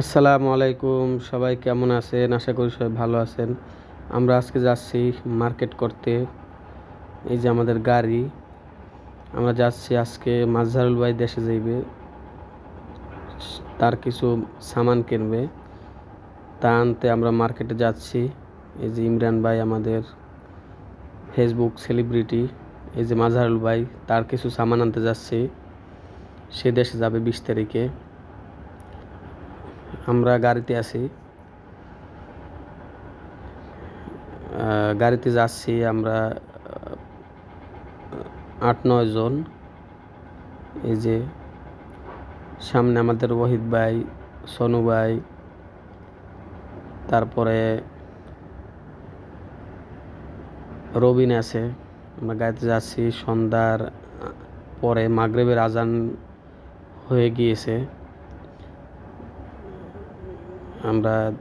আসসালামু আলাইকুম, সবাই কেমন আছেন? আশা করি সবাই ভালো আছেন। আমরা আজকে যাচ্ছি মার্কেট করতে, এই যে আমাদের গাড়ি। আমরা যাচ্ছি আজকে মাজহারুল ভাই দেশে যাইবে, তার কিছু সামান কিনবে। তা আনতে আমরা মার্কেটে যাচ্ছি। এই যে ইমরান ভাই আমাদের ফেসবুক সেলিব্রিটি এই যে মাজহারুল ভাই, তার কিছু সামান আনতে যাচ্ছি। সে দেশে যাবে বিশ তারিখে। আমরা গাড়িতে আছি। গাড়িতে যাচ্ছি আমরা আট, নয় জন। এই যে সামনে আমাদের ওহিদ ভাই, সনু ভাই, তারপরে রবিন আছে। আমরা গাড়িতে যাচ্ছি, সন্ধ্যার পরে মাগরেবের আজান হয়ে গিয়েছে। আমরা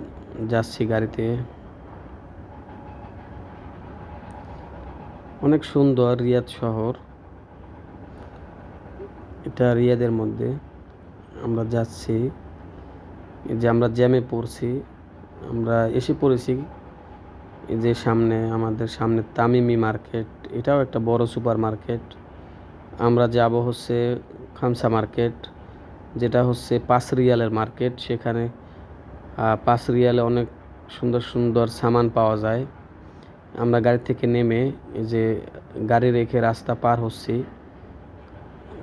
যাচ্ছি গাড়িতে। অনেক সুন্দর রিয়াদ শহর। এটা রিয়াদের মধ্যে। আমরা যাচ্ছি। যে আমরা জ্যামে পড়ছি, আমরা এসে পড়েছি। যে সামনে, আমাদের সামনে তামিমি মার্কেট, এটাও একটা বড় সুপার মার্কেট। আমরা যাব হচ্ছে খামসা মার্কেট, যেটা হচ্ছে পাঁচ রিয়ালের মার্কেট, সেখানে পাঁচ রিয়ালে অনেক সুন্দর সুন্দর সামান পাওয়া যায়। আমরা গাড়ি থেকে নেমে এই যে গাড়ি রেখে রাস্তা পার হচ্ছি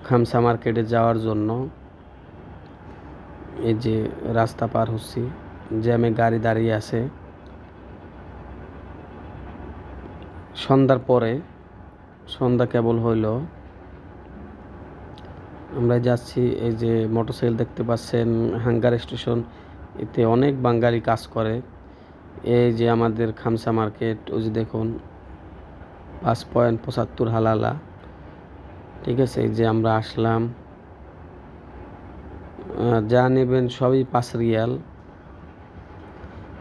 খামসা মার্কেটে যাওয়ার জন্য। এই যে রাস্তা পার হচ্ছি, জ্যামে গাড়ি দাঁড়িয়ে আছে। সন্ধ্যার পরে সন্ধ্যা কেবল হইল। আমরা যাচ্ছি, এই যে মোটরসাইকেল দেখতে পাচ্ছেন, হাঙ্গার স্টেশন এতে অনেক বাঙালি কাজ করে। এই যে আমাদের খামসা মার্কেট, ওই যে দেখুন, পাঁচ পয়েন্ট পঁচাত্তর হালালা। ঠিক আছে, এই যে আমরা আসলাম। যা নেবেন সবই পাঁচ রিয়াল।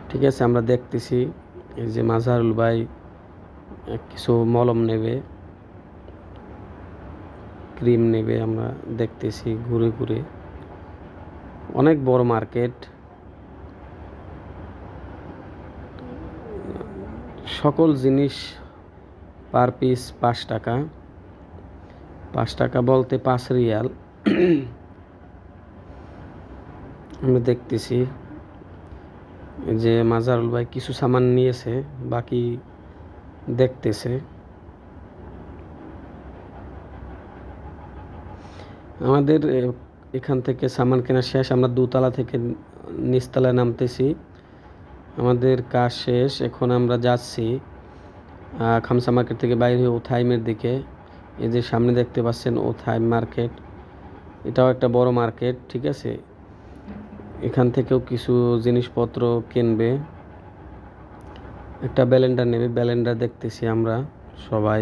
ঠিক আছে, আমরা দেখতেছি, এই যে মাজারুল ভাই কিছু মলম নেবে, ক্রিম নেবে, আমরা দেখতেছি ঘুরে ঘুরে। অনেক বড় মার্কেট। সকল জিনিস পার পিস পাঁচ টাকা। পাঁচ টাকা বলতে পাঁচ রিয়াল। আমি দেখতেছি যে মাজারুল ভাই কিছু সামান নিয়েছে, বাকি দেখতেছে। আমাদের এখান থেকে সামান কেনা শেষ, আমরা দুতলা থেকে নিচতলায় নামতেছি। আমাদের কাজ শেষ, এখন আমরা যাচ্ছি খামসা মার্কেট থেকে বাইরে হয়ে ওথাইমের দিকে। এই যে সামনে দেখতে পাচ্ছেন ওথাইম মার্কেট, এটাও একটা বড় মার্কেট, ঠিক আছে? এখান থেকেও কিছু জিনিসপত্র কিনবে। একটা ব্যালেন্ডার নেবে, ব্যালেন্ডার দেখতেছি আমরা সবাই,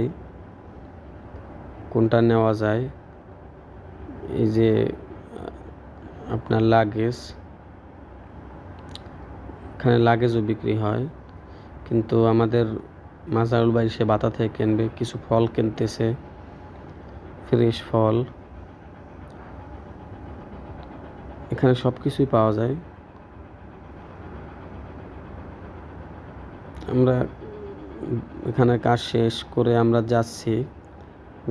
কোনটা নেওয়া যায়। এই যে আপনার লাগেজ এখানে লাগেজও বিক্রি হয়। কিন্তু আমাদের মাজারুল ভাই, সে বাতা থেকে কিনবে, কিছু ফল কিনতেছে ফ্রেশ ফল। এখানে সব কিছুই পাওয়া যায়। আমরা এখানে কাজ শেষ করে আমরা যাচ্ছি,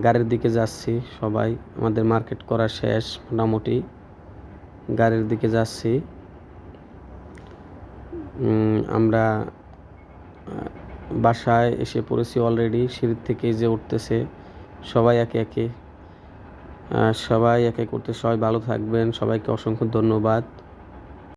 গাড়ির দিকে যাচ্ছি সবাই। আমাদের মার্কেট করা শেষ মোটামুটি। গাড়ির দিকে যাচ্ছি। আমরা বাসায় এসে পড়েছি অলরেডি সিঁড়ির থেকে যে উঠতেছে, সবাই একে একে। সবাই একে করতে সবাই ভালো থাকবেন, সবাইকে অসংখ্য ধন্যবাদ।